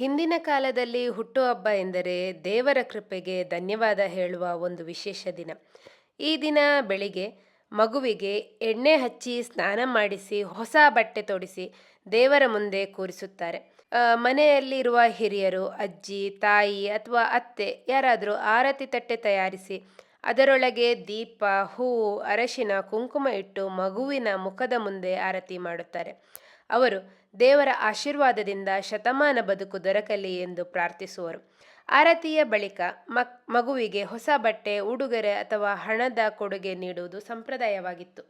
ಹಿಂದಿನ ಕಾಲದಲ್ಲಿ ಹುಟ್ಟುಹಬ್ಬ ಎಂದರೆ ದೇವರ ಕೃಪೆಗೆ ಧನ್ಯವಾದ ಹೇಳುವ ಒಂದು ವಿಶೇಷ ದಿನ. ಈ ದಿನ ಬೆಳಿಗ್ಗೆ ಮಗುವಿಗೆ ಎಣ್ಣೆ ಹಚ್ಚಿ ಸ್ನಾನ ಮಾಡಿಸಿ, ಹೊಸ ಬಟ್ಟೆ ತೊಡಿಸಿ ದೇವರ ಮುಂದೆ ಕೂರಿಸುತ್ತಾರೆ. ಮನೆಯಲ್ಲಿರುವ ಹಿರಿಯರು, ಅಜ್ಜಿ, ತಾಯಿ ಅಥವಾ ಅತ್ತೆ ಯಾರಾದರೂ ಆರತಿ ತಟ್ಟೆ ತಯಾರಿಸಿ, ಅದರೊಳಗೆ ದೀಪ, ಹೂವು, ಅರಶಿನ, ಕುಂಕುಮ ಇಟ್ಟು ಮಗುವಿನ ಮುಖದ ಮುಂದೆ ಆರತಿ ಮಾಡುತ್ತಾರೆ. ಅವರು ದೇವರ ಆಶೀರ್ವಾದದಿಂದ ಶತಮಾನ ಬದುಕು ದೊರಕಲಿ ಎಂದು ಪ್ರಾರ್ಥಿಸುವರು. ಆರತಿಯ ಬಳಿಕ ಮಕ್, ಮಗುವಿಗೆ ಹೊಸ ಬಟ್ಟೆ, ಉಡುಗೊರೆ ಅಥವಾ ಹಣದ ಕೊಡುಗೆ ನೀಡುವುದು ಸಂಪ್ರದಾಯವಾಗಿತ್ತು.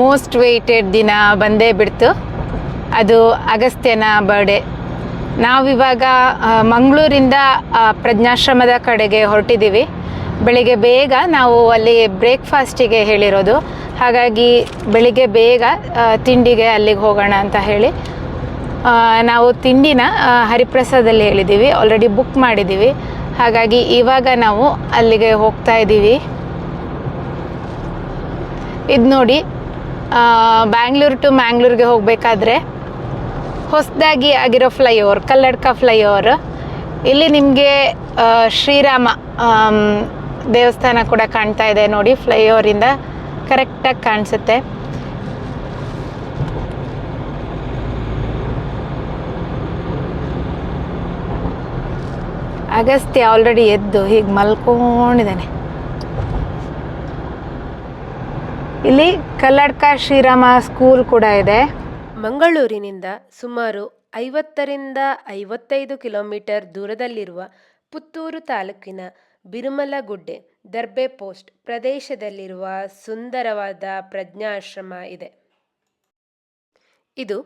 ಮೋಸ್ಟ್ ವೇಟೆಡ್ ದಿನ ಬಂದೇ ಬಿಡ್ತು. ಅದು ಅಗಸ್ತ್ಯನ ಬರ್ಡೇ ನಾವಿವಾಗ ಮಂಗಳೂರಿಂದ ಪ್ರಜ್ಞಾಶ್ರಮದ ಕಡೆಗೆ ಹೊರಟಿದ್ದೀವಿ. ಬೆಳಿಗ್ಗೆ ಬೇಗ ನಾವು ಅಲ್ಲಿ ಬ್ರೇಕ್ಫಾಸ್ಟಿಗೆ ಹೇಳಿರೋದು. ಹಾಗಾಗಿ ಬೆಳಿಗ್ಗೆ ಬೇಗ ತಿಂಡಿಗೆ ಅಲ್ಲಿಗೆ ಹೋಗೋಣ ಅಂತ ಹೇಳಿ. ನಾವು ತಿಂಡಿನ ಹರಿಪ್ರಸಾದಲ್ಲಿ ಹೇಳಿದ್ದೀವಿ. ಆಲ್ರೆಡಿ ಬುಕ್ ಮಾಡಿದ್ದೀವಿ. ಹಾಗಾಗಿ ಇವಾಗ ನಾವು ಅಲ್ಲಿಗೆ ಹೋಗ್ತಾ ಇದ್ದೀವಿ. ಇದು ನೋಡಿ ಬ್ಯಾಂಗ್ಳೂರು ಟು ಮ್ಯಾಂಗ್ಳೂರಿಗೆ ಹೋಗಬೇಕಾದ್ರೆ ಹೊಸದಾಗಿ ಆಗಿರೋ ಫ್ಲೈಓವರ್ ಕಲ್ಲಡ್ಕ ಫ್ಲೈಓವರ್ ಇಲ್ಲಿ ನಿಮಗೆ ಶ್ರೀರಾಮ ದೇವಸ್ಥಾನ ಕೂಡ ಕಾಣ್ತಾ ಇದೆ ನೋಡಿ ಫ್ಲೈಓವರಿಂದ ಕರೆಕ್ಟಾಗಿ ಕಾಣಿಸುತ್ತೆ. ಅಗಸ್ತ್ಯ ಆಲ್ರೆಡಿ ಎದ್ದು ಹೀಗೆ ಮಲ್ಕೊಂಡಿದ್ದಾನೆ. ಇಲ್ಲಿ ಕಲ್ಲಡ್ಕ ಶ್ರೀರಾಮ ಸ್ಕೂಲ್ ಕೂಡ ಇದೆ. ಮಂಗಳೂರಿನಿಂದ ಸುಮಾರು ಐವತ್ತರಿಂದ ಐವತ್ತೈದು ಕಿಲೋಮೀಟರ್ ದೂರದಲ್ಲಿರುವ ಪುತ್ತೂರು ತಾಲೂಕಿನ ಬಿರುಮಲಗುಡ್ಡೆ ದರ್ಬೆ ಪೋಸ್ಟ್ ಪ್ರದೇಶದಲ್ಲಿರುವ ಸುಂದರವಾದ ಪ್ರಜ್ಞಾಶ್ರಮ ಇದೆ. ಇದು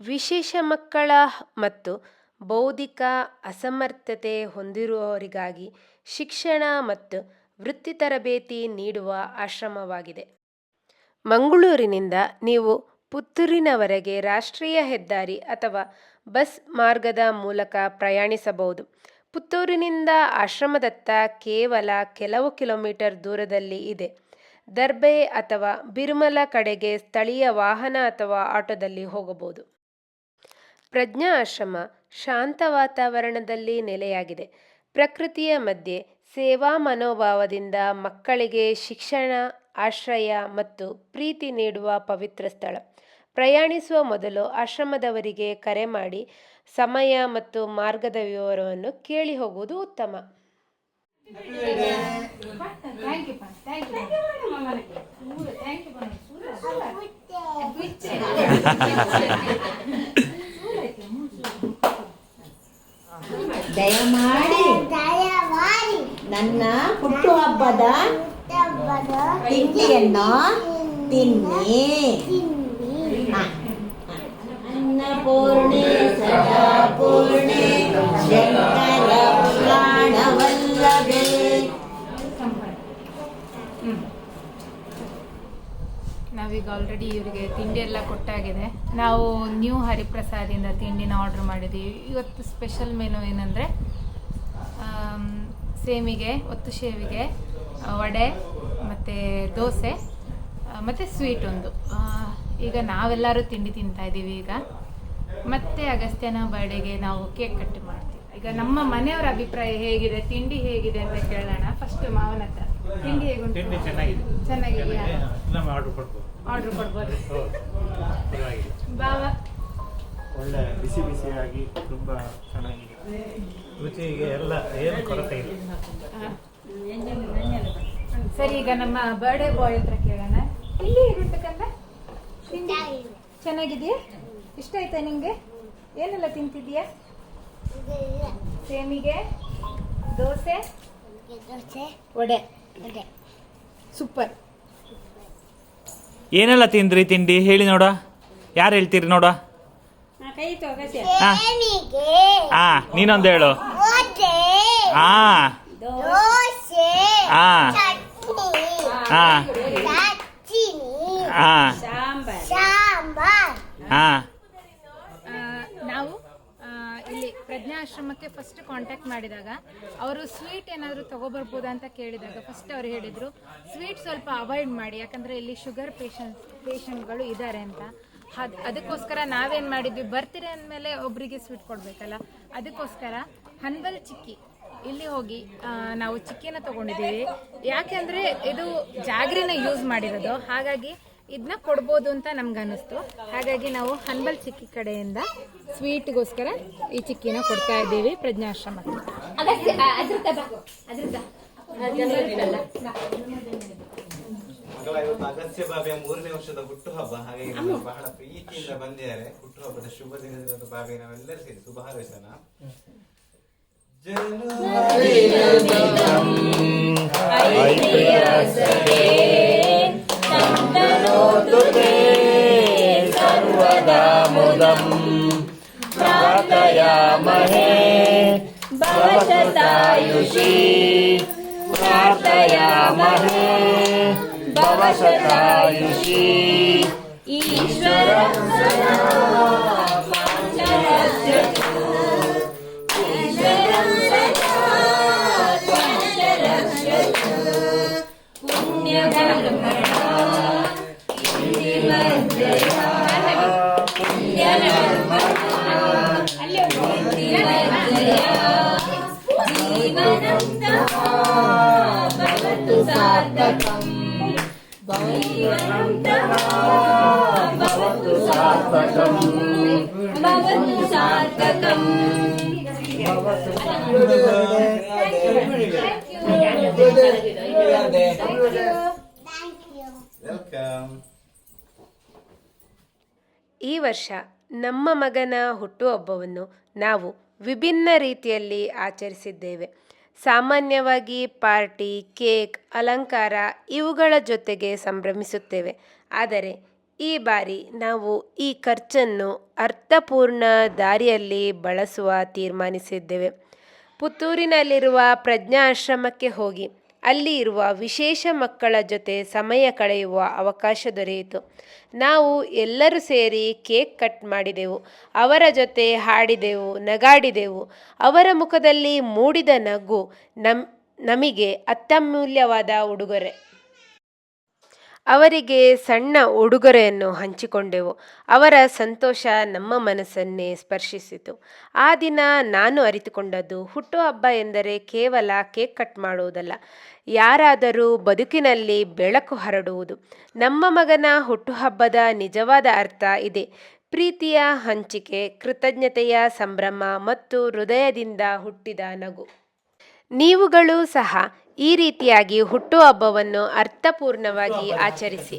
ವಿಶೇಷ ಮಕ್ಕಳ ಮತ್ತು ಬೌದ್ಧಿಕ ಅಸಮರ್ಥತೆ ಹೊಂದಿರುವವರಿಗಾಗಿ ಶಿಕ್ಷಣ ಮತ್ತು ವೃತ್ತಿ ತರಬೇತಿ ನೀಡುವ ಆಶ್ರಮವಾಗಿದೆ. ಮಂಗಳೂರಿನಿಂದ ನೀವು ಪುತ್ತೂರಿನವರೆಗೆ ರಾಷ್ಟ್ರೀಯ ಹೆದ್ದಾರಿ ಅಥವಾ ಬಸ್ ಮಾರ್ಗದ ಮೂಲಕ ಪ್ರಯಾಣಿಸಬಹುದು. ಪುತ್ತೂರಿನಿಂದ ಆಶ್ರಮದತ್ತ ಕೇವಲ ಕೆಲವು ಕಿಲೋಮೀಟರ್ ದೂರದಲ್ಲಿ ಇದೆ. ದರ್ಬೆ ಅಥವಾ ಬಿರುಮಲ ಕಡೆಗೆ ಸ್ಥಳೀಯ ವಾಹನ ಅಥವಾ ಆಟೋದಲ್ಲಿ ಹೋಗಬಹುದು. ಪ್ರಜ್ಞಾ ಆಶ್ರಮ ಶಾಂತ ವಾತಾವರಣದಲ್ಲಿ ನೆಲೆಯಾಗಿದೆ. ಪ್ರಕೃತಿಯ ಮಧ್ಯೆ ಸೇವಾ ಮನೋಭಾವದಿಂದ ಮಕ್ಕಳಿಗೆ ಶಿಕ್ಷಣ, ಆಶ್ರಯ ಮತ್ತು ಪ್ರೀತಿ ನೀಡುವ ಪವಿತ್ರ ಸ್ಥಳ. ಪ್ರಯಾಣಿಸುವ ಮೊದಲು ಆಶ್ರಮದವರಿಗೆ ಕರೆ ಮಾಡಿ ಸಮಯ ಮತ್ತು ಮಾರ್ಗದ ವಿವರವನ್ನು ಕೇಳಿ ಹೋಗುವುದು ಉತ್ತಮ. ದಯಮಾಡಿ ನನ್ನ ಹುಟ್ಟುಹಬ್ಬದ ತಿಂಡಿಯನ್ನು ತಿನ್ನಿ ಹ. ಅನ್ನಪೂರ್ಣೆ ಸದಾ ಪೂರ್ಣೆ ಶಂಕರ ಪ್ರಾಣವಲ್ಲವೇ ನಾವೀಗ ಆಲ್ರೆಡಿ ಇವರಿಗೆ ತಿಂಡಿ ಎಲ್ಲ ಕೊಟ್ಟಾಗಿದೆ. ನಾವು ನ್ಯೂ ಹರಿಪ್ರಸಾದಿಂದ ತಿಂಡಿನ ಆರ್ಡರ್ ಮಾಡಿದ್ದೀವಿ ಇವತ್ತು ಸ್ಪೆಷಲ್ ಮೆನು ಏನಂದರೆ ಸೇಮಿಗೆ, ಒತ್ತು ಶೇವಿಗೆ, ವಡೆ ಮತ್ತು ದೋಸೆ ಮತ್ತು ಸ್ವೀಟ್ ಒಂದು. ಈಗ ನಾವೆಲ್ಲರೂ ತಿಂಡಿ ತಿಂತಾ ಇದ್ದೀವಿ ಈಗ. ಮತ್ತೆ ಅಗಸ್ತ್ಯನ ಬರ್ಡೇಗೆ ನಾವು ಕೇಕ್ ಕಟ್ ಮಾಡ್ತೀವಿ. ಈಗ ನಮ್ಮ ಮನೆಯವರ ಅಭಿಪ್ರಾಯ ಹೇಗಿದೆ ತಿಂಡಿ ಹೇಗಿದೆ ಅಂತ ಕೇಳೋಣ. ಫಸ್ಟ್ ಮಾವನ ಹತ್ರ. ತಿಂಡಿ ಹೇಗುಂಟು? ತಿಂಡಿ ಚೆನ್ನಾಗಿದೆ. ಚೆನ್ನಾಗಿದೆಯಾ? ಆರ್ಡರ್ ಕೊಡ್ಬೋದು. ಬಾವ? ಒಳ್ಳೆ ಬಿಸಿ ಬಿಸಿಯಾಗಿ ತುಂಬ ಚೆನ್ನಾಗಿದೆ. ರುಚಿಗೆ ಎಲ್ಲ ಏನು ಕೊರತೆ ಇಲ್ಲ. ಸರಿ ಈಗ ನಮ್ಮ ಬರ್ಡೇ ಬಾಯ್ ಹತ್ರ ಕೇಳೋಣ. ಇಲ್ಲಿ ಹೇಗುಂಟು ಕಂದ? ತಿಂಡಿ ಚೆನ್ನಾಗಿದೆಯಾ? ಇಷ್ಟ ಆಯ್ತಾ ನಿಂಗೆ? ಏನೆಲ್ಲ ತಿಂತಿದ್ಯಾ ಸೇಮಿಗೆ ದೋಸೆ ವಡೆ ಸೂಪರ್. ಏನೆಲ್ಲ ತಿಂದ್ರಿ ತಿಂಡಿ? ಹೇಳಿ ನೋಡ. ಯಾರು ಹೇಳ್ತೀರಿ ನೋಡ? ಹಾ. ಹಾ ನೀನೊಂದು ಹೇಳು. ಹಾ. ಹಾ. ಹಾ. ಹಾ. ಹಾ ನಾವು ಆ, ಇಲ್ಲಿ ಪ್ರಜ್ಞಾ ಆಶ್ರಮಕ್ಕೆ ಫಸ್ಟ್ ಕಾಂಟ್ಯಾಕ್ಟ್ ಮಾಡಿದಾಗ ಅವರು ಸ್ವೀಟ್ ಏನಾದರೂ ತಗೊಬರ್ಬೋದಾ ಅಂತ ಕೇಳಿದಾಗ ಫಸ್ಟ್ ಅವ್ರು ಹೇಳಿದರು ಸ್ವೀಟ್ ಸ್ವಲ್ಪ ಅವಾಯ್ಡ್ ಮಾಡಿ, ಯಾಕಂದರೆ ಇಲ್ಲಿ ಶುಗರ್ ಪೇಷಂಟ್ ಪೇಷಂಟ್ಗಳು ಇದ್ದಾರೆ ಅಂತ. ಅದು, ಅದಕ್ಕೋಸ್ಕರ ನಾವೇನು ಮಾಡಿದ್ವಿ, ಬರ್ತೀರಿ ಅಂದಮೇಲೆ ಒಬ್ಬರಿಗೆ ಸ್ವೀಟ್ ಕೊಡಬೇಕಲ್ಲ. ಅದಕ್ಕೋಸ್ಕರ ಹನ್ಬಲ್ ಚಿಕ್ಕಿ, ಇಲ್ಲಿ ಹೋಗಿ ನಾವು ಚಿಕ್ಕಿನ ತಗೊಂಡಿದ್ದೀವಿ. ಯಾಕೆಂದರೆ ಇದು ಜಾಗ್ರಿನ ಯೂಸ್ ಮಾಡಿರೋದು. ಹಾಗಾಗಿ ಇದನ್ನ ಕೊಡ್ಬೋದು ಅಂತ ನಮ್ಗೆ ಅನ್ನಿಸ್ತು ಹಾಗಾಗಿ ನಾವು ಹನ್ಬಲ್ ಚಿಕ್ಕಿ ಕಡೆಯಿಂದ ಸ್ವೀಟ್ಗೋಸ್ಕರ ಈ ಚಿಕ್ಕಿನ ಕೊಡ್ತಾ ಇದ್ದೀವಿ ಪ್ರಜ್ಞಾಶ್ರಮ ಮಗಳ ಅಗಸ್ತ್ಯ ಬಾಬೆಯ ಮೂರನೇ ವರ್ಷದ ಹುಟ್ಟುಹಬ್ಬ. ಹಾಗಾಗಿ ಬಹಳ ಪ್ರೀತಿಯಿಂದ ಬಂದಿದ್ದಾರೆ. ಹುಟ್ಟುಹಬ್ಬದ ಶುಭ ದಿನದ ಬಾಬೆ ನಾವೆಲ್ಲರೂ ಸೇರಿ ಶುಭ ಹಾರೈಸೋಣ प्रणोतु ते सर्वदा मुदम् प्रार्थयामहे भवशतायुषी प्रार्थयामहे भवशतायुषी ईश्वरं सदा Thank you. ಈ ವರ್ಷ ನಮ್ಮ ಮಗನ ಹುಟ್ಟುಹಬ್ಬವನ್ನು ನಾವು ವಿಭಿನ್ನ ರೀತಿಯಲ್ಲಿ ಆಚರಿಸಿದ್ದೇವೆ. ಸಾಮಾನ್ಯವಾಗಿ ಪಾರ್ಟಿ, ಕೇಕ್, ಅಲಂಕಾರ ಇವುಗಳ ಜೊತೆಗೆ ಸಂಭ್ರಮಿಸುತ್ತೇವೆ. ಆದರೆ ಈ ಬಾರಿ ನಾವು ಈ ಖರ್ಚನ್ನು ಅರ್ಥಪೂರ್ಣ ದಾರಿಯಲ್ಲಿ ಬಳಸುವ ತೀರ್ಮಾನಿಸಿದ್ದೇವೆ. ಪುತ್ತೂರಿನಲ್ಲಿರುವ ಪ್ರಜ್ಞಾ ಆಶ್ರಮಕ್ಕೆ ಹೋಗಿ ಅಲ್ಲಿ ಇರುವ ವಿಶೇಷ ಮಕ್ಕಳ ಜೊತೆ ಸಮಯ ಕಳೆಯುವ ಅವಕಾಶ ದೊರೆಯಿತು. ನಾವು ಎಲ್ಲರೂ ಸೇರಿ ಕೇಕ್ ಕಟ್ ಮಾಡಿದೆವು. ಅವರ ಜೊತೆ ಹಾಡಿದೆವು, ನಗಾಡಿದೆವು. ಅವರ ಮುಖದಲ್ಲಿ ಮೂಡಿದ ನಗು ನಮ್, ನಮಗೆ ಅತ್ಯಮೂಲ್ಯವಾದ ಉಡುಗೊರೆ. ಅವರಿಗೆ ಸಣ್ಣ ಉಡುಗೊರೆಯನ್ನು ಹಂಚಿಕೊಂಡೆವು. ಅವರ ಸಂತೋಷ ನಮ್ಮ ಮನಸ್ಸನ್ನೇ ಸ್ಪರ್ಶಿಸಿತು. ಆ ದಿನ ನಾನು ಅರಿತುಕೊಂಡದ್ದು ಹುಟ್ಟುಹಬ್ಬ ಎಂದರೆ ಕೇವಲ ಕೇಕ್ ಕಟ್ ಮಾಡುವುದಲ್ಲ. ಯಾರಾದರೂ ಬದುಕಿನಲ್ಲಿ ಬೆಳಕು ಹರಡುವುದು. ನಮ್ಮ ಮಗನ ಹುಟ್ಟುಹಬ್ಬದ ನಿಜವಾದ ಅರ್ಥ ಇದೆ. ಪ್ರೀತಿಯ ಹಂಚಿಕೆ, ಕೃತಜ್ಞತೆಯ ಸಂಭ್ರಮ ಮತ್ತು ಹೃದಯದಿಂದ ಹುಟ್ಟಿದ ನಗು. ನೀವುಗಳು ಸಹ ಈ ರೀತಿಯಾಗಿ ಹುಟ್ಟುಹಬ್ಬವನ್ನು ಅರ್ಥಪೂರ್ಣವಾಗಿ ಆಚರಿಸಿ.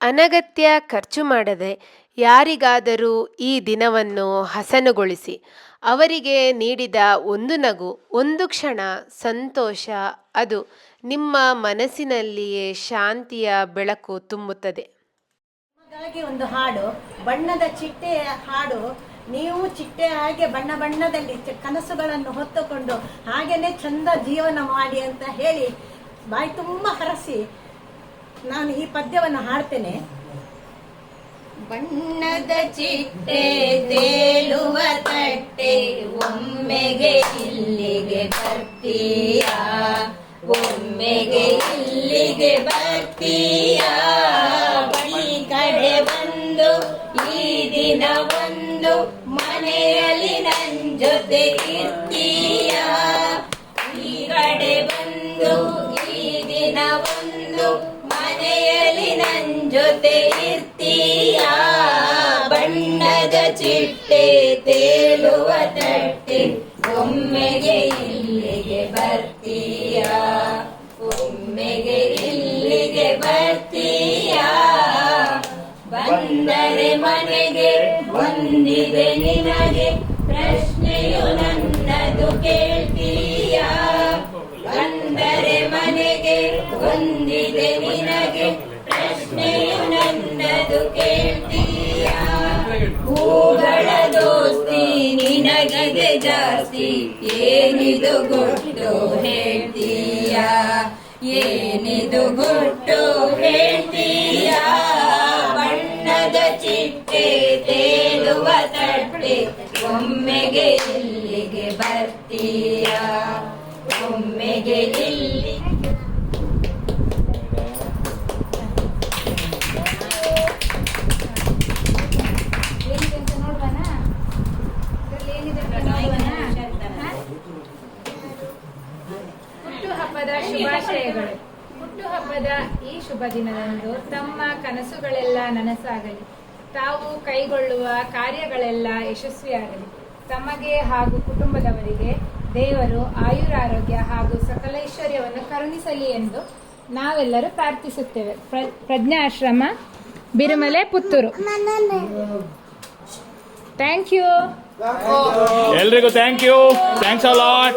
ಅನಗತ್ಯ ಖರ್ಚು ಮಾಡದೆ ಯಾರಿಗಾದರೂ ಈ ದಿನವನ್ನು ಹಸನುಗೊಳಿಸಿ ಅವರಿಗೆ ನೀಡಿದ ಒಂದು ನಗು ಒಂದು ಕ್ಷಣ ಸಂತೋಷ ಅದು ನಿಮ್ಮ ಮನಸ್ಸಿನಲ್ಲಿಯೇ ಶಾಂತಿಯ ಬೆಳಕು ತುಂಬುತ್ತದೆ. ಹಾಗಾಗಿ ಒಂದು ಹಾಡು ಬಣ್ಣದ ಚಿಟ್ಟೆಯ ಹಾಡು ನೀವು ಚಿಟ್ಟೆ ಹಾಗೆ ಬಣ್ಣ ಬಣ್ಣದಲ್ಲಿ ಕನಸುಗಳನ್ನು ಹೊತ್ತುಕೊಂಡು ಹಾಗೇನೆ ಚಂದ ಜೀವನ ಮಾಡಿ ಅಂತ ಹೇಳಿ ಬಾಯಿ ತುಂಬ ಹರಸಿ ನಾನು ಈ ಪದ್ಯವನ್ನು ಹಾಡ್ತೇನೆ. ಬಣ್ಣದ ಚಿಟ್ಟೆ ತೇಲುವ ತಟ್ಟೆ ಒಮ್ಮೆಗೆ ಇಲ್ಲಿಗೆ ಬರ್ತೀಯ? ಒಮ್ಮೆಗೆ ಇಲ್ಲಿಗೆ ಬರ್ತೀಯ? ಬಳಿ ಕಡೆ ಬಂದು ಈ ದಿನ ಒಂದು ಮನೆಯಲ್ಲಿ ನನ್ ಜೊತೆ ಇರ್ತೀಯ ಈ ಕಡೆ ಬಂದು ಈ ದಿನ ಒಂದು ಮನೆಯಲ್ಲಿ ನನ್ ಜೊತೆ ಇರ್ತೀಯ ಬಣ್ಣದ ಚಿಟ್ಟೆ ತೇಲುವ ತಟ್ಟೆ ಒಮ್ಮೆಗೆ ಇಲ್ಲಿಗೆ ಬರ್ತೀಯ. ಒಮ್ಮೆಗೆ ಇಲ್ಲಿಗೆ ಬರ್ತೀಯ. ಬಂದರೆ ಮನೆಗೆ ಬಂದಿದೆ ನಿನಗೆ ಪ್ರಶ್ನೆಯು ನನ್ನದು ಕೇಳ್ತೀಯ? ಬಂದರೆ ಮನೆಗೆ ಒಂದಿದೆ ನಿನಗೆ ಪ್ರಶ್ನೆಯು ನನ್ನದು ಕೇಳ್ತೀಯ? ಹೂಗಳ ದೋಸ್ತಿ ನಿನಗಿದೆ ಜಾಸ್ತಿ, ಏನಿದು ಗುಟ್ಟು ಹೇಳ್ತೀಯ? ಏನಿದು ಗೊಟ್ಟು ಹೇಳ್ತೀಯ? ಬಣ್ಣದ ಚಿಟ್ಟೆ ತಟ್ಟೆ ಇಲ್ಲಿಗೆ ಬರ್ತೀಯ? ಒಮ್ಮೆಗೆ ಇಲ್ಲಿ. ಶುಭಾಶಯಗಳು. ಹುಟ್ಟುಹಬ್ಬದ ಈ ಶುಭ ದಿನದಂದು ತಮ್ಮ ಕನಸುಗಳೆಲ್ಲ ನನಸಾಗಲಿ. ತಾವು ಕೈಗೊಳ್ಳುವ ಕಾರ್ಯಗಳೆಲ್ಲ ಯಶಸ್ವಿಯಾಗಲಿ. ತಮಗೆ ಹಾಗೂ ಕುಟುಂಬದವರಿಗೆ ದೇವರು ಆಯುರಾರೋಗ್ಯ ಹಾಗೂ ಸಕಲೈಶ್ವರ್ಯವನ್ನು ಕರುಣಿಸಲಿ ಎಂದು ನಾವೆಲ್ಲರೂ ಪ್ರಾರ್ಥಿಸುತ್ತೇವೆ. ಪ್ರ- ಪ್ರಜ್ಞಾಶ್ರಮ ಬಿರುಮಲೆ ಪುತ್ತೂರು. ಥ್ಯಾಂಕ್ ಯು ಎಲ್ರಿಗೂ thank you thanks a lot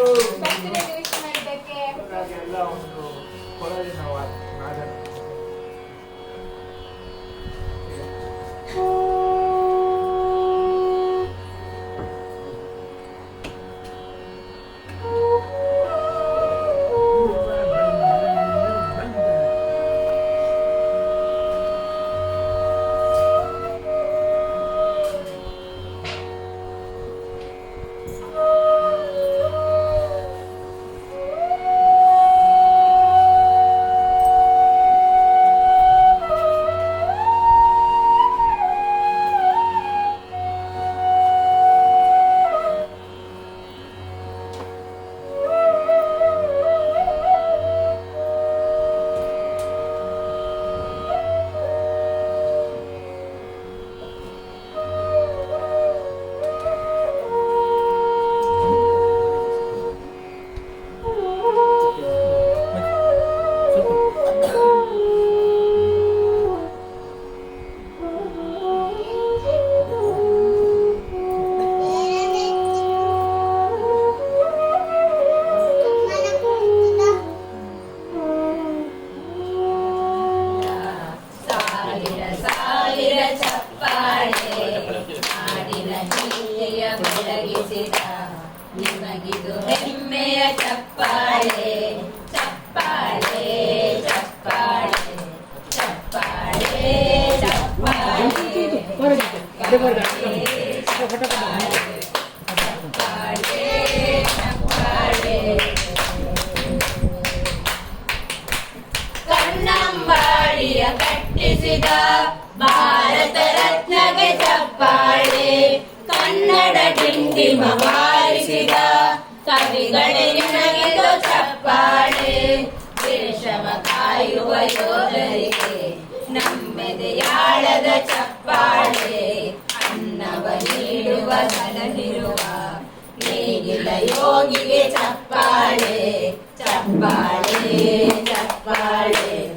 ಡಿಂಡಿಮ ಬಾರಿಸಿದ ನಿನಗಿದು ಚಪ್ಪಾಳೆ. ದೇಶವ ಕಾಯುವ ಯೋಧರಿಗೆ ನಮ್ಮೆದೆಯಾಳದ ಚಪ್ಪಾಳೆ. ಅನ್ನವ ನೀಡುವ ಸಲಹಿರುವ ನೀಗಿಲ್ಲ ಯೋಗಿಗೆ ಚಪ್ಪಾಳೆ. ಚಪ್ಪಾಳೆ ಚಪ್ಪಾಳೆ.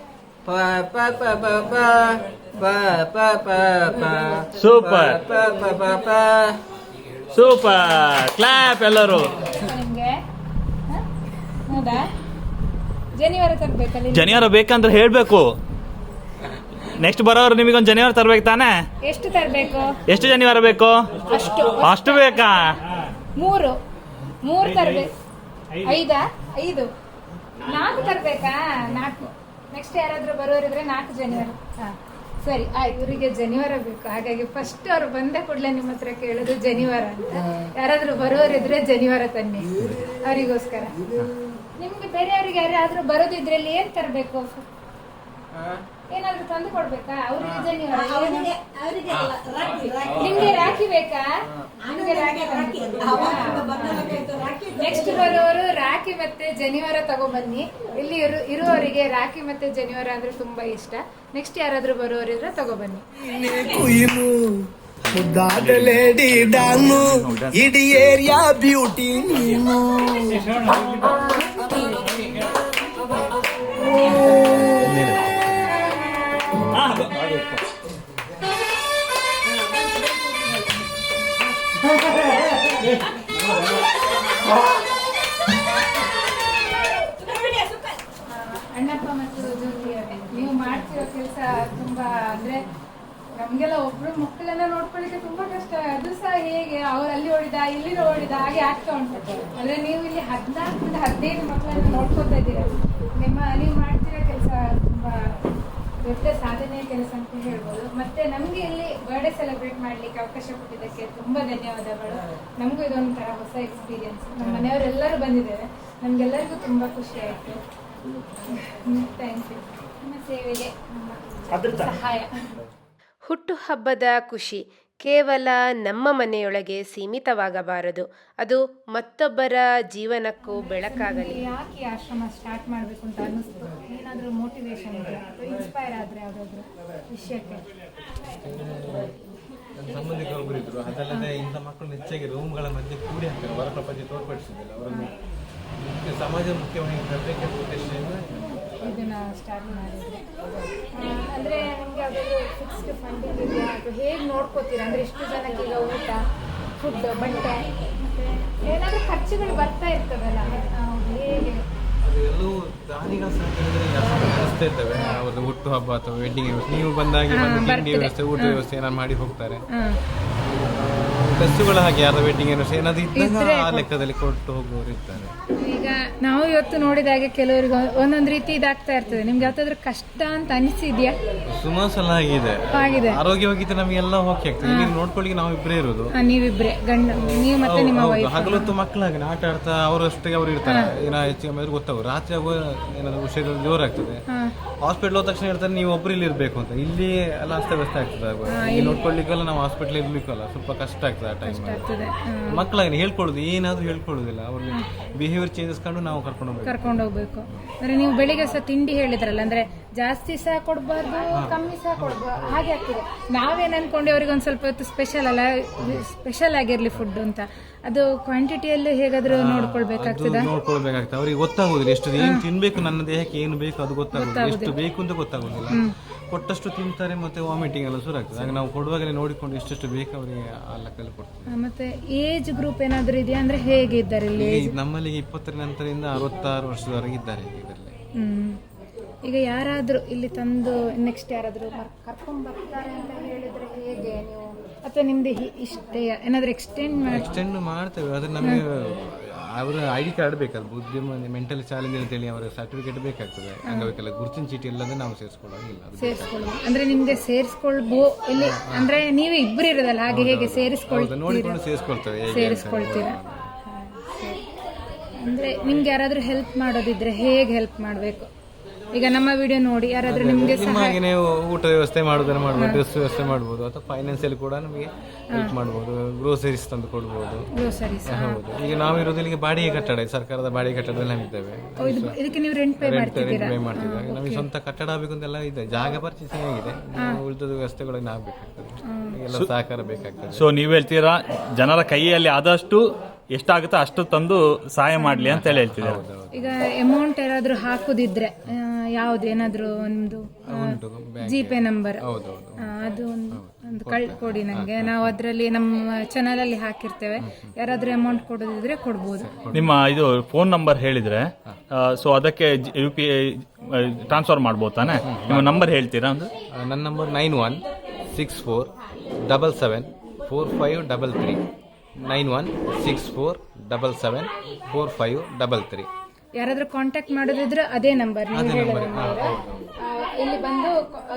ಹ? ಸೂಪರ್ ಕ್ಲಾಪ್ ಎಲ್ಲರೂ. ಜನಿವಾರ ಬೇಕಂದ್ರೆ ಹೇಳ್ಬೇಕು. ನೆಕ್ಸ್ಟ್ ಬರೋರು ನಿಮಗೊಂದು ಜನಿವಾರ ತರ್ಬೇಕು ತಾನೇ? ಎಷ್ಟು ತರಬೇಕು? ಎಷ್ಟು ಜನಿವಾರ ಬೇಕು? ಅಷ್ಟು. ಅಷ್ಟು ಬೇಕಾ? ಮೂರು. ಮೂರು ತರಬೇಕು. ಐದಾ? ಐದು. ನಾಲ್ಕು ತರಬೇಕಾ? ನಾಲ್ಕು. ನೆಕ್ಸ್ಟ್ ಯಾರಾದರೂ ಬರೋರಿದ್ರೆ ನಾಲ್ಕು ಜನವರಿ ಹಾಂ. ಸರಿ ಆಯ್ತು. ಇವರಿಗೆ ಜನಿವಾರ ಬೇಕು. ಹಾಗಾಗಿ ಫಸ್ಟ್ ಅವ್ರು ಬಂದ ಕೂಡಲೇ ನಿಮ್ಮ ಹತ್ರ ಕೇಳೋದು ಜನಿವಾರ ಅಂತ. ಯಾರಾದ್ರೂ ಬರೋರಿದ್ರೆ ಜನಿವಾರ ತನ್ನಿ. ಅವರಿಗೋಸ್ಕರ. ನಿಮ್ಗೆ ಬೇರೆಯವ್ರಿಗೆ ಯಾರಾದ್ರೂ ಬರೋದಿದ್ರಲ್ಲಿ ಏನ್ ತರಬೇಕು? ಏನಾದ್ರೂ ತಂದು ಕೊಡ್ಬೇಕಾ ಅವ್ರಿಗೆ ಜನಿವಾರ ಅವರಿಗೆ ಅವರಿಗೆ ನಿಮ್ಗೆ ರಾಖಿ ಬೇಕಾ ನಿಮ್ಗೆ ರಾಖಿ ನೆಕ್ಸ್ಟ್ ಬರೋರು ರಾಖಿ ಮತ್ತೆ ಜನಿವಾರ ತಗೊಂಡ್ಬನ್ನಿ ಇಲ್ಲಿ ಇರು- ಇರುವವರಿಗೆ ರಾಖಿ ಮತ್ತೆ ಜನಿವಾರ ಅಂದ್ರೆ ತುಂಬಾ ಇಷ್ಟ ನೆಕ್ಸ್ಟ್ ಯಾರಾದ್ರೂ ಬರೋರಿದ್ರೆ ತಗೊಬನ್ನಿ ಕುಯಿಲು ಮುದ್ದಾದ ಲೇಡಿ ಡಾಮು ಇಡೀ ಏರಿಯಾ ಬ್ಯೂಟಿ ನೀನು ಅಣ್ಣಪ್ಪ ಮತ್ತು ನೀವು ಮಾಡ್ತಿರೋ ಕೆಲಸ ತುಂಬಾ ಅಂದ್ರೆ ನಮ್ಗೆಲ್ಲ ಒಬ್ರು ಮಕ್ಕಳನ್ನ ನೋಡ್ಕೊಳ್ಳಿಕ್ಕೆ ತುಂಬಾ ಕಷ್ಟ. ಅದು ಸಹ ಹೇಗೆ? ಅವ್ರು ಅಲ್ಲಿ ಓಡಿದ ಇಲ್ಲಿ ಓಡಿದ, ಹಾಗೆ ಆಗ್ತಾ ಉಂಟು. ಅಂದ್ರೆ ನೀವು ಇಲ್ಲಿ ಹದಿನಾಲ್ಕರಿಂದ ಹದಿನೈದು ಮಕ್ಕಳನ್ನ ನೋಡ್ಕೊತಾ ಇದ್ದೀರಾ. ನಿಮ್ಮ, ನೀವು ಮಾಡ್ತಿರೋ ಕೆಲಸ ತುಂಬಾ ದೊಡ್ಡ ಸಾಧನೆಯ ಕೆಲಸ ಅಂತ ಹೇಳ್ಬೋದು. ಮತ್ತೆ ನಮ್ಗೆ ಇಲ್ಲಿ ಬರ್ಡೇ ಸೆಲೆಬ್ರೇಟ್ ಮಾಡ್ಲಿಕ್ಕೆ ಅವಕಾಶ ಕೊಟ್ಟಿದ್ದಕ್ಕೆ ತುಂಬಾ ಧನ್ಯವಾದಗಳು. ನಮಗೂ ಇದೊಂಥರ ಹೊಸ ಎಕ್ಸ್ಪೀರಿಯನ್ಸ್ ನಮ್ಮ ಮನೆಯವರೆಲ್ಲರೂ ಬಂದಿದ್ದೇವೆ ನಮ್ಗೆಲ್ಲರಿಗೂ ತುಂಬಾ ಖುಷಿ ಆಯ್ತು. ಥ್ಯಾಂಕ್ ಯು ನಿಮ್ಮ ಸೇವೆಗೆ ನಮ್ಮ ಸಹಾಯ. ಹುಟ್ಟುಹಬ್ಬದ ಖುಷಿ. ಕೇವಲ ನಮ್ಮ ಮನೆಯೊಳಗೆ ಸೀಮಿತವಾಗಬಾರದು. ಅದು ಮತ್ತೊಬ್ಬರ ಜೀವನಕ್ಕೂ ಬೆಳಕಾಗಲಿ. ಯಾಕೆ ಈ ಆಶ್ರಮ ಸ್ಟಾರ್ಟ್ ಮಾಡಬೇಕು ಅಂತ ಅನ್ನಿಸ್ತು? ಏನಾದರೂ ಮೋಟಿವೇಶನ್ ಇದೆ ಇನ್ಸ್ಪೈರ್ ಆದರೆ ಯಾವುದಾದ್ರೂ ವಿಷಯಕ್ಕೆ? ನನ್ನ ಸಂಬಂಧಿಕರು ಒಬ್ಬರು ಅದಲ್ಲದೆ ಇಂಥ ಮಕ್ಕಳು ಹೆಚ್ಚಾಗಿ ರೂಮ್ಗಳ ಮಧ್ಯೆ ಕೂಡಿ ಹಾಕ್ತಾರೆ ಹೊರ ಪ್ರಪಂಚ ತೋರ್ಪಡಿಸಿದಿಲ್ಲ ಅವರನ್ನು ಮುಖ್ಯ ಸಮಾಜ ಮುಖ್ಯವಾಗಿ ತರಬೇಕೆಂಬ ಉದ್ದೇಶದಿಂದ ಇದನ್ನ ಸ್ಟಾರ್ಟ್ ಮಾಡಿದ್ರೆ. ಅಂದ್ರೆ ನಿಮ್ಗೆ ಯಾವುದಾದ್ರೂ ಫಿಕ್ಸ್ಡ್ ಫಂಡಿಂಗ್ ಇದೆಯಾ? ಅಥವಾ ಹೇಗೆ ನೋಡ್ಕೋತೀರಾ? ಅಂದ್ರೆ ಇಷ್ಟು ಜನಕ್ಕೆ ಈಗ ಊಟ ಫುಡ್ ಬಟ್ಟೆ ಮತ್ತೆ ಏನಾದರೂ ಖರ್ಚುಗಳು ಬರ್ತಾ ಇರ್ತದಲ್ಲ? ಹೇಗೆ? ಅದು ಎಲ್ಲವೂ ದಾನಿಗಳ ವ್ಯವಸ್ಥೆ ಇರ್ತವೆ. ಅವರದ್ದು ಹುಟ್ಟು ಹಬ್ಬ ಅಥವಾ ವೆಡ್ಡಿಂಗ್ ವ್ಯವಸ್ಥೆ. ನೀವು ಬಂದಾಗ ಬಂದು ತಿಂಡಿ ವ್ಯವಸ್ಥೆ ಊಟ ವ್ಯವಸ್ಥೆ ಏನಾದ್ರು ಮಾಡಿ ಹೋಗ್ತಾರೆ. ಬಸ್ಸುಗಳ ಹಾಗೆ ಯಾರ ವೆಡ್ಡಿಂಗ್ ವ್ಯವಸ್ಥೆ ಏನಾದ್ರು ಇದ್ದಾಗ ಆ ಲೆಕ್ಕದಲ್ಲಿ ಕೊಟ್ಟು ಹೋಗುವವರು ಇರ್ತಾರೆ. ಈಗ ನಾವು ಇವತ್ತು ನೋಡಿದಾಗೆ ಕೆಲವರಿಗೆ ಒಂದೊಂದು ರೀತಿ ಇದಾಗ್ತಾ ಇರ್ತದೆ. ನಿಮ್ಗೆ ಯಾವ್ದಾದ್ರು ಕಷ್ಟ ಅಂತ ಅನಿಸಿದ್ಯಾ? ಸುಮಾರು ಸಲ ಆಗಿದೆ. ಆಗಿದೆ. ಆರೋಗ್ಯವಾಗಿತ್ತು ನಮಗೆಲ್ಲ ಓಕೆ ಆಗ್ತದೆ. ನೋಡ್ಕೊಳ್ಳಿ ನೋಡ್ಕೊಳ್ಳಿಕ್ಕೆ ನಾವು ಇಬ್ಬರೇ ಇರೋದು. ನೀವಿಬ್ರೆ. ಗಂಡ ನೀವು ಮತ್ತೆ ನಿಮ್ಮ ಹೌದು, ವೈಫ್ ಹಗಲೊತ್ತು ಮಕ್ಕಳಾಗಿ ಆಟ ಆಡ್ತಾ ಅವರಷ್ಟೇ ಅವ್ರು ಇರ್ತಾರೆ. ಏನೋ ಹೆಚ್ಚು ಕಮ್ಮಿ ಆದ್ರೂ ಗೊತ್ತಾಗ ರಾತ್ರಿ ಆಗೋ ಏನಾದ್ರು ವಿಷಯ ಜೋರಾಗ್ತದೆ. ಹಾಸ್ಪಿಟಲ್ ಹೋದ ತಕ್ಷಣ ಹೇಳ್ತಾರೆ ನೀವು ಒಬ್ರು ಇಲ್ಲಿ ಇರ್ಬೇಕು ಅಂತ. ಇಲ್ಲಿ ಎಲ್ಲ ಅಸ್ತವ್ಯಸ್ತ ಆಗ್ತದೆ ಆಗುವಾಗ. ಇಲ್ಲಿ ನೋಡ್ಕೊಳ್ಳಿಕ್ಕಲ್ಲ ನಾವು ಹಾಸ್ಪಿಟಲ್ ಇರ್ಲಿಕ್ಕಲ್ಲ. ಸ್ವಲ್ಪ ಕಷ್ಟ ಆಗ್ತದೆ ಆ ಟೈಮ್ ಆಗ್ತದೆ. ಮಕ್ಕಳಾಗಿ ಹೇಳ್ಕೊಳ್ಳೋದು ಏನಾದ್ರೂ ಹೇಳ್ಕೊಳ್ಳೋದಿಲ್ಲ ಅವ್ರಿಗೆ ಬಿಹೇವಿಯರ್ ಚೇಂಜಸ್ ಕಂಡು ನಾವು ಕರ್ಕೊಂಡು ಹೋಗ್ಬೇಕು. ಕರ್ಕೊಂಡು ಹೋಗ್ಬೇಕು ಅಂದ್ರೆ ನೀವು ಬೆಳಿಗ್ಗೆ ಸಹ ತಿಂಡಿ ಹೇಳಿದ್ರಲ್ಲ ಅಂದ್ರೆ ಜಾಸ್ತಿ ಸಹ ಕೊಡಬಾರ್ದು ಕಮ್ಮಿ ಸಹ ಕೊಡಬಾರ್ದು ಹಾಗೆ ಆಗ್ತದೆ. ನಾವೇನ್ ಅನ್ಕೊಂಡೆ ಅವ್ರಿಗೆ ಒಂದ್ ಸ್ವಲ್ಪ ಹೊತ್ತು ಸ್ಪೆಷಲ್ ಅಲ್ಲ ಸ್ಪೆಷಲ್ ಆಗಿರ್ಲಿ ಫುಡ್ ಅಂತ. ಅದು ಕ್ವಾಂಟಿಟಿಯಲ್ಲಿ ಹೇಗಾದ್ರೂ ನೋಡ್ಕೊಳ್ಬೇಕಾಗ್ತದೆ? ನೋಡ್ಕೊಳ್ಬೇಕಾಗ್ತದೆ. ಅವ್ರಿಗೆ ಗೊತ್ತಾಗೋದಿಲ್ಲ ಎಷ್ಟು ಏನು ತಿನ್ಬೇಕು ನನ್ನ ದೇಹಕ್ಕೆ ಏನು ಬೇಕು ಅದು ಗೊತ್ತಾಗೋದಿಲ್ಲ. ಎಷ್ಟು ಬೇಕು ಅಂತ ಗೊತ್ತಾಗೋದಿಲ್ಲ. ಕೊಟ್ಟಷ್ಟು ತಿಂತಾರೆ ಮತ್ತೆ ವಾಮಿಟಿಂಗ್ ಎಲ್ಲ ಶುರು ಆಗ್ತದೆ. ನಾವು ಕೊಡುವಾಗಲೇ ನೋಡಿಕೊಂಡು ಎಷ್ಟೆಷ್ಟು ಬೇಕು ಅವರಿಗೆ ಆ ಲೆಕ್ಕದಲ್ಲಿ ಕೊಡ್ತೀವಿ. ಮತ್ತೆ ಏಜ್ ಗ್ರೂಪ್ ಏನಾದರೂ ಇದೆಯಾ? ಅಂದ್ರೆ ಹೇಗೆ ಇದ್ದಾರೆ ಇಲ್ಲಿ ಈಗ ನಮ್ಮಲ್ಲಿ ಇಪ್ಪತ್ತರ ನಂತರದಿಂದ ಅರವತ್ತಾರು ವರ್ಷದವರೆಗೆ ಇದ್ದಾರೆ ಇದರಲ್ಲಿ. ಹ್ಮ್. ಈಗ ಯಾರಾದರೂ ಇಲ್ಲಿ ತಂದು ನೆಕ್ಸ್ಟ್ ಯಾರಾದರೂ ಕರ್ಕೊಂಡು ಬರ್ತಾರೆ ಅಂತ ಹೇಳಿದ್ರೆ ಹೇಗೆ ನೀವು? ಅಥವಾ ನಿಮ್ದು ಹಿ- ಇಷ್ಟೇ ಏನಾದ್ರೂ ಎಕ್ಸ್ಟೆಂಡ್ ಮಾಡಿ ಎಕ್ಸ್ಟೆಂಡ್ ಮಾಡ್ತೇವೆ ಆದ್ರೆ ನಮಗೆ ಅವರ ಐ ಡಿ ಕಾರ್ಡ್ ಬೇಕಲ್ಲ ಬುದ್ಧಿಮ ಮೆಂಟಲ್ ಚಾಲೆಂಜ್ ಅಂತ ಹೇಳಿ ಅವರ ಸರ್ಟಿಫಿಕೇಟ್ ಬೇಕಾಗ್ತದೆ. ಅಂಗಬೇಕಲ್ಲ ಗುರುತಿನ ಚೀಟಿ ಇಲ್ಲದೆ ನಾವು ಸೇರಿಸ್ಕೊಳ್ಳೋಂಗಿಲ್ಲ ಅದು ಸೇರಿಸ್ಕೊಳ್ಳಿ ಅಂದ್ರೆ ನಿಮ್ಗೆ ಸೇರಿಸ್ಕೊಳ್ಬೋ ಇಲ್ಲಿ ಅಂದ್ರೆ ನೀವು ಇಬ್ಬರು ಇರೋದಲ್ಲ ಹಾಗೆ ಹೇಗೆ ಹೌದು, ಸೇರಿಸ್ಕೊಳ್ತೀರಾ? ನೋಡಿಕೊಂಡು ಸೇರಿಸ್ಕೊಳ್ತೇವೆ ಹೇಗೆ ಅಂತ. ಸೇರಿಸ್ಕೊಳ್ತೀರಾ? ಹಾ, ಸರಿ. ಅಂದ್ರೆ ನಿಮ್ಗೆ ಯಾರಾದ್ರೂ ಹೆಲ್ಪ್ ಮಾಡೋದಿದ್ರೆ ಹೇಗೆ ಹೆಲ್ಪ್ ಮಾಡಬೇಕು? ಈಗ ನಮ್ಮ ವಿಡಿಯೋ ನೋಡಿ ಯಾರಾದ್ರೂ ನಿಮಗೆ ಹಾಗೆ ನೀವು ಊಟ ವ್ಯವಸ್ಥೆ ಮಾಡೋದನ್ನ ಮಾಡ್ಬೋದು ಡ್ರೆಸ್ ವ್ಯವಸ್ಥೆ ಮಾಡ್ಬೋದು ಅಥವಾ ಫೈನಾನ್ಸಿಯಲ್ ಕೂಡ ನಮಗೆ ಹೆಲ್ಪ್ ಮಾಡ್ಬೋದು ಗ್ರೋಸರೀಸ್ ತಂದು ಕೊಡ್ಬೋದು. ಗ್ರೋಸರೀಸ್ ಹೌದು. ಈಗ ನಾವಿರೋದು ಇಲ್ಲಿಗೆ ಬಾಡಿಗೆ ಕಟ್ಟಡ ಇದೆ, ಸರ್ಕಾರದ ಬಾಡಿಗೆ ಕಟ್ಟಡದಲ್ಲಿ ನಾವಿದ್ದೇವೆ ಇದಕ್ಕೆ ನೀವು ರೆಂಟ್ ಪೇ ರೆಂಟ್ ಮಾಡ್ತಿದ್ದೀರಾ? ಪೇ ಮಾಡ್ತಿದ್ವಿ ನಮಗೆ ಸ್ವಂತ ಕಟ್ಟಡ ಆಗಬೇಕು ಅಂತೆಲ್ಲ ಇದೆ. ಜಾಗ ಪರ್ಚೇಸಿಂಗ್ ಆಗಿದೆ. ಉಳಿದ ವ್ಯವಸ್ಥೆಗಳನ್ನ ಆಗಬೇಕಾಗ್ತದೆ. ಎಲ್ಲ ಸಹಕಾರ ಬೇಕಾಗ್ತದೆ. ಸೊ ನೀವು ಹೇಳ್ತೀರಾ ಜನರ ಕೈಯಲ್ಲಿ ಆದಷ್ಟು ಎಷ್ಟಾಗುತ್ತೋ ಅಷ್ಟು ತಂದು ಸಹಾಯ ಮಾಡಲಿ ಅಂತ ಹೇಳಿ ಹೇಳ್ತಿದ್ದಾರೆ ಈಗ ಅಮೌಂಟ್ ಯಾರಾದ್ರೂ ಹಾಕುದಿದ್ರೆ ಆ, ಯಾವ್ದು ಏನಾದ್ರೂ ಒಂದು ಉಂಟು ಜಿ ಪೇ ನಂಬರ್ ಹೌದೌದು. ಅದು ಒಂದು ಒಂದು ಕಳ್ಕೊಡಿ ನಂಗೆ. ನಾವು ಅದರಲ್ಲಿ ನಮ್ಮ ಚಾನಲ್ ಅಲ್ಲಿ ಹಾಕಿರ್ತೇವೆ. ಯಾರಾದ್ರೂ ಅಮೌಂಟ್ ಕೊಡೋದಿದ್ರೆ ಕೊಡ್ಬೋದು. ನಿಮ್ಮ ಇದು ಫೋನ್ ನಂಬರ್ ಹೇಳಿದ್ರೆ ಸೊ ಅದಕ್ಕೆ ಯು ಪಿ ಐ ಟ್ರಾನ್ಸ್ಫರ್ ಮಾಡ್ಬೋದು ತಾನೆ? ನಿಮ್ಮ ನಂಬರ್ ಹೇಳ್ತೀರಾ ಒಂದು? ಆ, ನನ್ನ number nine one six four double seven four five double three nine one six four double seven four five double three ಯಾರಾದ್ರೂ ಕಾಂಟ್ಯಾಕ್ಟ್ ಮಾಡೋದಿದ್ರೆ ಅದೇ ನಂಬರ್ ನೀವು ಹೇಳಿದ. ಇಲ್ಲಿ ಬಂದು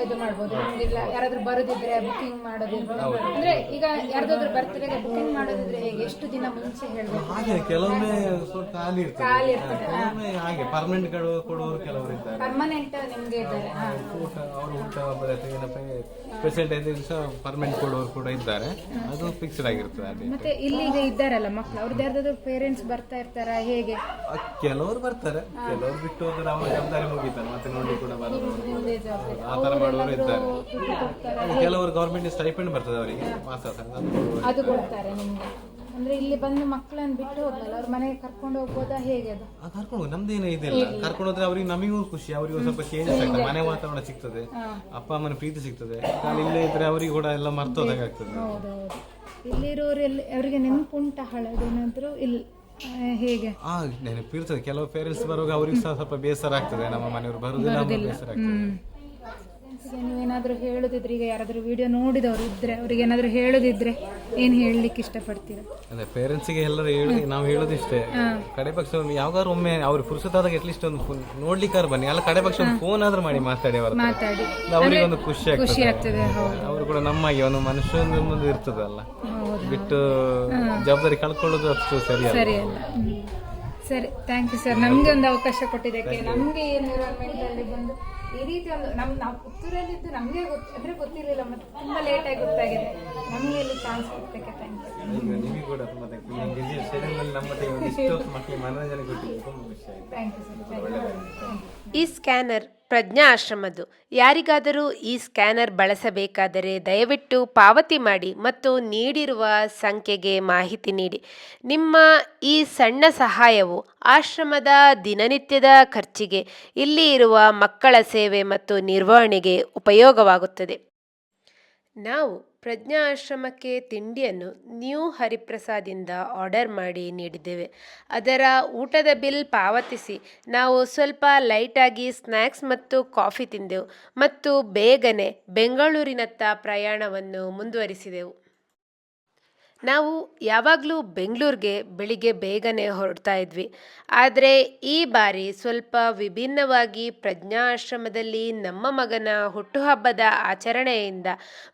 ಇದು ಮಾಡ್ಬೋದು. ಇಲ್ಲ ಯಾರಾದ್ರೂ ಬರೋದಿದ್ರೆ ಬುಕಿಂಗ್ ಮಾಡೋದಿರ್ಬೋದು. ಅಂದ್ರೆ ಈಗ ಯಾರ್ದಾದ್ರು ಬರ್ತ್ಡೇಗೆ ಬುಕಿಂಗ್ ಮಾಡೋದಿದ್ರೆ ಹೇಗೆ? ಎಷ್ಟು ದಿನ ಮುಂಚೆ ಹೇಳ್ಬೇಕು? ಹಾಗೆ ಕೆಲವೊಮ್ಮೆ ಸ್ವಲ್ಪ ಖಾಲಿ ಇರ್ತದೆ. ಖಾಲಿ ಇರ್ತದೆ, ಹಾ, ಕೆಲವೊಮ್ಮೆ ಹಾಗೆ ಪರ್ಮನೆಂಟ್ ಕೊಡುವವರು ಕೆಲವರು ಇದ್ದಾರೆ. ಪರ್ಮನೆಂಟ್ ನಿಮ್ಗೆ ಇದ್ದಾರೆ. ಹಾ. ಊಟ ಅವರು ಊಟ ಏನಪ್ಪ ಸ್ಪೆಷಲ್ ಡೇ ದಿವಸ ಪರ್ಮನೆಂಟ್ ಕೊಡುವವರು ಕೂಡ ಇದ್ದಾರೆ. ಅದು ಫಿಕ್ಸ್ಡ್ ಆಗಿರ್ತದೆ ಅಲ್ಲಿ ಮತ್ತೆ ಇಲ್ಲಿ ಈಗ ಇದ್ದಾರಲ್ಲ ಮಕ್ಕಳು ಅವ್ರದ್ದು ಯಾರ್ದಾದ್ರು ಪೇರೆಂಟ್ಸ್ ಬರ್ತಾ ಇರ್ತಾರ ಹೇಗೆ? ಆ, ಕೆಲವರು ಬರ್ತಾರೆ. ಕೆಲವರು ಬಿಟ್ಟು ಹೋದ್ರೆ ಅವರ ಜವಾಬ್ದಾರಿ ಹೋಗಿದ್ದಾರೆ ಮತ್ತೆ ನೋಡಿ ಕೂಡ ಬರೋದು. ನಿಮ್ದೇ ಆ ಥರ ಮಾಡುವವರು ಇದ್ದಾರೆ? ಕೆಲವರು ಗೌರ್ಮೆಂಟ್ ಸ್ಟೈಪೆಂಡ್ ಬರ್ತದೆ ಅವರಿಗೆ ಮಾಸ ಸಂಘ ಅದು ಕೊಡ್ತಾರೆ ನಿಮ್ಗೆ. ಅಂದ್ರೆ ಇಲ್ಲಿ ಬಂದು ಮಕ್ಕಳನ್ನ ಬಿಟ್ಟು ಹೋದ್ಮೇಲೆ ಅವ್ರ ಮನೆಗೆ ಕರ್ಕೊಂಡು ಹೋಗ್ಬೋದಾ ಹೇಗೆ ಅದು? ಕರ್ಕೊಂಡು ನಮ್ದೇನು ಇದಿಲ್ಲ. ಕರ್ಕೊಂಡು ಹೋದ್ರೆ ಅವ್ರಿಗೆ ನಮಗೂ ಖುಷಿ ಅವರಿಗೆ ಸ್ವಲ್ಪ ಚೇಂಜ್ ಆಗ್ತದೆ. ಮನೆ ವಾತಾವರಣ ಸಿಗ್ತದೆ ಅಪ್ಪ ಅಮ್ಮನ ಪ್ರೀತಿ ಸಿಗ್ತದೆ. ನಾನು ಇಲ್ಲೇ ಇದ್ರೆ ಅವರಿಗೆ ಕೂಡ ಎಲ್ಲ ಮರ್ತೋದಂಗೆ ಆಗ್ತದೆ ಹೌದೌದು ಇಲ್ಲಿರೋರೆಲ್ಲ ಅವರಿಗೆ ನೆನಪುಂಟ ಹಳದೇನಾದ್ರೂ ಇಲ್ಲಿ ಹೇಗೆ? ಆ ನೆನಪಿರ್ತದೆ. ಕೆಲವು ಪೇರೆಂಟ್ಸ್ ಬರುವಾಗ ಅವ್ರಿಗೆ ಸಹ ಸ್ವಲ್ಪ ಬೇಸರ ಆಗ್ತದೆ. ನಮ್ಮ ಮನೆಯವರು ಬರುದಿಲ್ಲ ಬೇಸರ ಆಗ್ತದೆ. ಈಗ ಏನಾದರೂ ಹೇಳೋದಿದ್ರೆ ಈಗ ಯಾರಾದರೂ ವಿಡಿಯೋ ನೋಡಿದವರು ಇದ್ರೆ ಅವ್ರಿಗೆ ಏನಾದರೂ ಹೇಳೋದಿದ್ರೆ ಏನು ಹೇಳಲಿಕ್ಕೆ ಇಷ್ಟಪಡ್ತೀರಾ? ಅದೇ ಪೇರೆಂಟ್ಸಿಗೆ ಎಲ್ಲರೂ ಹೇಳಿ ನಾವು ಹೇಳೋದಿಷ್ಟೇ. ಕಡೆ ಪಕ್ಷ ಯಾವಾಗಾದ್ರು ಒಮ್ಮೆ ಅವ್ರಿಗೆ ಪುರುಸತ್ತಾದಾಗ ಅಟ್ಲೀಸ್ಟ್ ಒಂದು ಫೋನ್ ನೋಡ್ಲಿಕ್ಕಾರು ಬನ್ನಿ. ಅಲ್ಲ ಕಡೆ ಪಕ್ಷ ಒಂದು ಫೋನ್ ಆದ್ರೂ ಮಾಡಿ ಮಾತಾಡಿ ಅವರು ಮಾತಾಡಿ. ಅವರಿಗೆ ಒಂದು ಖುಷಿ ಖುಷಿ ಆಗ್ತದೆ ಅವರು ಕೂಡ ನಮ್ಮಾಗಿ ಒಂದು ಮನುಷ್ಯ ಇರ್ತದಲ್ಲ. ಬಿಟ್ಟು ಜವಾಬ್ದಾರಿ ಕಳ್ಕೊಳ್ಳೋದು ಅಷ್ಟು ಸರಿ ಅಲ್ಲ ಹ್ಮ್. ಸರಿ ಥ್ಯಾಂಕ್ ಯು ಸರ್ ನಮಗೆ ಒಂದು ಅವಕಾಶ ಕೊಟ್ಟಿದ್ದಕ್ಕೆ ನಮಗೆ ಎನ್ವಿರಾನ್ಮೆಂಟ್ ಅಲ್ಲಿ ಬಂದು ಈ ರೀತಿ ಒಂದು ನಮ್ಮ ನಾವು ಪುತ್ತೂರಲ್ಲಿದ್ದು ನಮಗೆ ಗೊತ್ತು ಅಂದ್ರೆ ಗೊತ್ತಿರಲಿಲ್ಲ ಮತ್ತೆ ತುಂಬಾ ಲೇಟ್ ಆಗಿ ಗೊತ್ತಾಗಿದೆ. ನಮಗೆ ಇಲ್ಲಿ ಚಾನ್ಸ್ ಕೊಟ್ಟಕ್ಕೆ ಥ್ಯಾಂಕ್ ಯು ನಿಮಗೆ ಕೂಡ ತುಂಬ ಥ್ಯಾಂಕ್ ಯು ಈ ನಮ್ಮ ಟೈಮ್ ಮಕ್ಕಳಿಗೆ ಮನೋರಂಜನೆ ಕೊಟ್ಟಿದ್ದು ತುಂಬ ಖುಷಿ ಆಯ್ತು. Thank you sir thank you ಈ ಸ್ಕ್ಯಾನರ್ ಪ್ರಜ್ಞಾ ಆಶ್ರಮದ್ದು ಯಾರಿಗಾದರೂ ಈ ಸ್ಕ್ಯಾನರ್ ಬಳಸಬೇಕಾದರೆ ದಯವಿಟ್ಟು ಪಾವತಿ ಮಾಡಿ ಮತ್ತು ನೀಡಿರುವ ಸಂಖ್ಯೆಗೆ ಮಾಹಿತಿ ನೀಡಿ. ನಿಮ್ಮ ಈ ಸಣ್ಣ ಸಹಾಯವು ಆಶ್ರಮದ ದಿನನಿತ್ಯದ ಖರ್ಚಿಗೆ, ಇಲ್ಲಿ ಇರುವ ಮಕ್ಕಳ ಸೇವೆ ಮತ್ತು ನಿರ್ವಹಣೆಗೆ ಉಪಯೋಗವಾಗುತ್ತದೆ. ನಾವು ಪ್ರಜ್ಞಾ ಆಶ್ರಮಕ್ಕೆ ತಿಂಡಿಯನ್ನು ನ್ಯೂ ಹರಿಪ್ರಸಾದಿಂದ ಆರ್ಡರ್ ಮಾಡಿ ನೀಡಿದ್ದೇವೆ. ಅದರ ಊಟದ ಬಿಲ್ ಪಾವತಿಸಿ ನಾವು ಸ್ವಲ್ಪ ಲೈಟಾಗಿ ಸ್ನ್ಯಾಕ್ಸ್ ಮತ್ತು ಕಾಫಿ ತಿಂದೆವು ಮತ್ತು ಬೇಗನೆ ಬೆಂಗಳೂರಿನತ್ತ ಪ್ರಯಾಣವನ್ನು ಮುಂದುವರಿಸಿದೆವು. ನಾವು ಯಾವಾಗಲೂ ಬೆಂಗಳೂರಿಗೆ ಬೆಳಿಗ್ಗೆ ಬೇಗನೆ ಹೊರಡ್ತಾ ಇದ್ವಿ. ಆದರೆ ಈ ಬಾರಿ ಸ್ವಲ್ಪ ವಿಭಿನ್ನವಾಗಿ ಪ್ರಜ್ಞಾ ಆಶ್ರಮದಲ್ಲಿ ನಮ್ಮ ಮಗನ ಹುಟ್ಟುಹಬ್ಬದ ಆಚರಣೆಯಿಂದ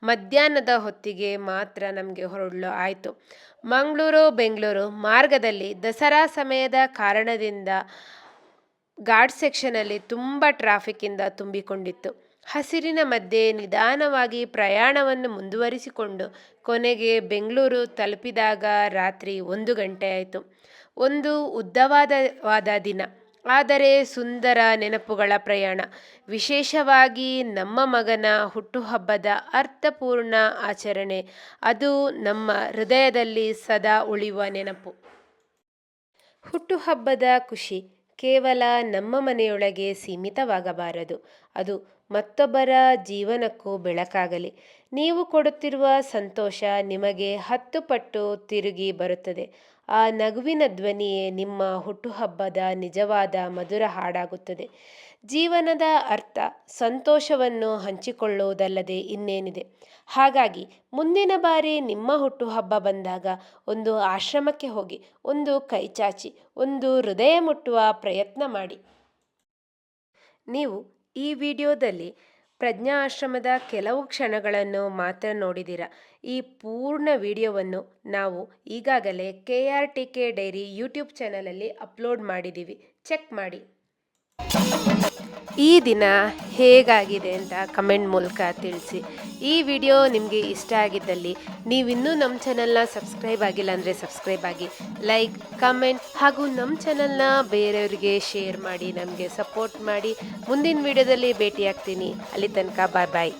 ಮಧ್ಯಾಹ್ನದ ಹೊತ್ತಿಗೆ ಮಾತ್ರ ನಮಗೆ ಹೊರಡಲು ಆಯಿತು. ಮಂಗಳೂರು, ಬೆಂಗಳೂರು ಮಾರ್ಗದಲ್ಲಿ ದಸರಾ ಸಮಯದ ಕಾರಣದಿಂದ ಘಾಟ್ ಸೆಕ್ಷನಲ್ಲಿ ತುಂಬ ಟ್ರಾಫಿಕ್ಕಿಂದ ತುಂಬಿಕೊಂಡಿತ್ತು. ಹಸಿರಿನ ಮಧ್ಯೆ ನಿಧಾನವಾಗಿ ಪ್ರಯಾಣವನ್ನು ಮುಂದುವರಿಸಿಕೊಂಡು ಕೊನೆಗೆ ಬೆಂಗಳೂರು ತಲುಪಿದಾಗ ರಾತ್ರಿ ಒಂದು ಗಂಟೆ ಆಯಿತು. ಒಂದು ಉದ್ದವಾದವಾದ ದಿನ. ಆದರೆ ಸುಂದರ ನೆನಪುಗಳ ಪ್ರಯಾಣ. ವಿಶೇಷವಾಗಿ ನಮ್ಮ ಮಗನ ಹುಟ್ಟುಹಬ್ಬದ ಅರ್ಥಪೂರ್ಣ ಆಚರಣೆ. ಅದು ನಮ್ಮ ಹೃದಯದಲ್ಲಿ ಸದಾ ಉಳಿಯುವ ನೆನಪು. ಹುಟ್ಟುಹಬ್ಬದ ಖುಷಿ ಕೇವಲ ನಮ್ಮ ಮನೆಯೊಳಗೆ ಸೀಮಿತವಾಗಬಾರದು. ಅದು ಮತ್ತೊಬ್ಬರ ಜೀವನಕ್ಕೂ ಬೆಳಕಾಗಲಿ. ನೀವು ಕೊಡುತ್ತಿರುವ ಸಂತೋಷ ನಿಮಗೆ ಹತ್ತು ಪಟ್ಟು ತಿರುಗಿ ಬರುತ್ತದೆ. ಆ ನಗುವಿನ ಧ್ವನಿಯೇ ನಿಮ್ಮ ಹುಟ್ಟುಹಬ್ಬದ ನಿಜವಾದ ಮಧುರ ಹಾಡಾಗುತ್ತದೆ. ಜೀವನದ ಅರ್ಥ, ಸಂತೋಷವನ್ನು ಹಂಚಿಕೊಳ್ಳುವುದಲ್ಲದೆ ಇನ್ನೇನಿದೆ. ಹಾಗಾಗಿ, ಮುಂದಿನ ಬಾರಿ ನಿಮ್ಮ ಹುಟ್ಟುಹಬ್ಬ ಬಂದಾಗ ಒಂದು ಆಶ್ರಮಕ್ಕೆ ಹೋಗಿ, ಒಂದು ಕೈಚಾಚಿ, ಒಂದು ಹೃದಯ ಮುಟ್ಟುವ ಪ್ರಯತ್ನ ಮಾಡಿ. ನೀವು ಈ ವಿಡಿಯೋದಲ್ಲಿ ಪ್ರಜ್ಞಾ ಆಶ್ರಮದ ಕೆಲವು ಕ್ಷಣಗಳನ್ನು ಮಾತ್ರ ನೋಡಿದಿರ. ಈ ಪೂರ್ಣ ವಿಡಿಯೋವನ್ನು ನಾವು ಈಗಾಗಲೇ K R T K diary YouTube ಚಾನಲಲ್ಲಿ ಅಪ್ಲೋಡ್ ಮಾಡಿದ್ದೀವಿ ಚೆಕ್ ಮಾಡಿ. ಈ ದಿನ ಹೇಗಾಗಿದೆ ಅಂತ ಕಮೆಂಟ್ ಮೂಲಕ ತಿಳಿಸಿ. ಈ ವಿಡಿಯೋ ನಿಮಗೆ ಇಷ್ಟ ಆಗಿದ್ದಲ್ಲಿ ನೀವಿನ್ನೂ ನಮ್ಮ ಚಾನಲ್ನ ಸಬ್ಸ್ಕ್ರೈಬ್ ಆಗಿಲ್ಲ ಅಂದರೆ ಸಬ್ಸ್ಕ್ರೈಬ್ ಆಗಿ ಲೈಕ್ ಕಮೆಂಟ್ ಹಾಗೂ ನಮ್ಮ ಚಾನಲ್ನ ಬೇರೆಯವರಿಗೆ ಶೇರ್ ಮಾಡಿ, ನಮಗೆ ಸಪೋರ್ಟ್ ಮಾಡಿ. ಮುಂದಿನ ವಿಡಿಯೋದಲ್ಲಿ ಭೇಟಿಯಾಗ್ತೀನಿ. ಅಲ್ಲಿ ತನಕ ಬಾಯ್ ಬಾಯ್